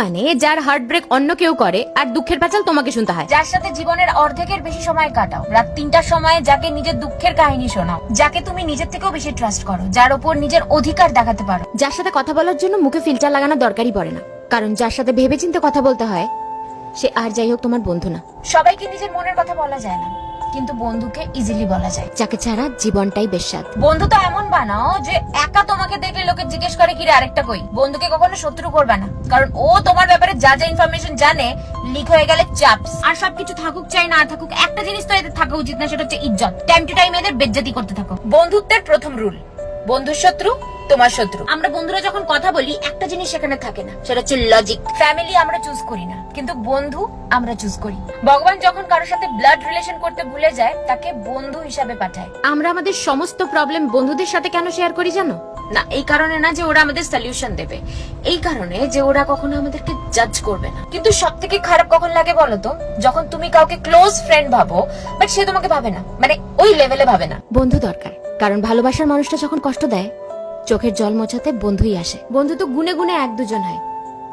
মানে যার heart break অন্য কেউ করে আর দুঃখের প্যাচাল তোমাকে শুনতে হয়। যার সাথে জীবনের অর্ধেকের বেশি সময় কাটাও। রাত তিনটার সময় যাকে নিজের দুঃখের কাহিনী শোনাও যাকে তুমি নিজের থেকেও বেশি ট্রাস্ট করো যার ওপর নিজের অধিকার দেখাতে পারো। যার সাথে কথা বলার জন্য মুখে ফিল্টার লাগানো দরকারই পড়ে না। কারণ যার সাথে ভেবেচিন্তে কথা বলতে হয় সে আর যাই হোক তোমার বন্ধু না। সবাইকে নিজের মনের কথা বলা যায় না কিন্তু বন্ধুকে ইজিলি বলা যায়। যাকে ছাড়া জীবনটাই বেশ বন্ধু তো এমন বানাও যে একা তোমাকে দেখলে জিজ্ঞেস করে কি রে আরেকটা কই? বন্ধুকে কখনো শত্রু করবে না। কারণ ও তোমার ব্যাপারে যা যা ইনফরমেশন জানে লিক হয়ে গেলে চাপস। আর সবকিছু থাকুক চাই না থাকুক একটা জিনিস তো এদের থাকা উচিত না সেটা হচ্ছে ইজ্জত। টাইম টু টাইম এদের বেজ্জতি করতে থাকো। বন্ধুত্বের প্রথম রুল বন্ধুর শত্রু তোমার শত্রু। আমরা বন্ধুরা যখন কথা বলি একটা জিনিস সেখানে থাকে না সেটা হচ্ছে লজিক ফ্যামিলি আমরা চুজ করি না কিন্তু বন্ধু আমরা চুজ করি। ভগবান যখন কারোর সাথে ব্লাড রিলেশন করতে ভুলে যায় তাকে বন্ধু হিসাবে পাঠায়। আমরা আমাদের সমস্ত প্রবলেম বন্ধুদের সাথে কেন শেয়ার করি জানো? না, এই কারণে না যে ওরা আমাদের সলিউশন দেবে। এই কারণে যে ওরা কখনো আমাদেরকে জাজ করবে না। কিন্তু সব থেকে খারাপ কখন লাগে বলো তো? যখন তুমি কাউকে ক্লোজ ফ্রেন্ড ভাবো বাট সে তোমাকে ভাবে না। মানে ওই লেভেলে ভাবে না। বন্ধু দরকার। কারণ ভালোবাসার মানুষটা যখন কষ্ট দেয়, চোখের জল মোছাতে বন্ধুই আসে। বন্ধু তো গুনে গুনে এক দুজন হয়।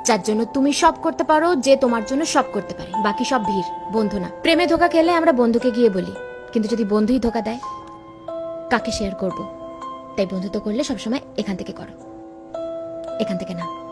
যার জন্য তুমি সব করতে পারো, যে তোমার জন্য সব করতে পারে। বাকি সব ভিড়, বন্ধু না। প্রেমে ধোকা খেলে আমরা বন্ধুকে গিয়ে বলি। কিন্তু যদি বন্ধুই ধোকা দেয়, কাকে শেয়ার করব? তাই বন্ধুত্ব করলে সবসময় এখান থেকে করো। এখান থেকে না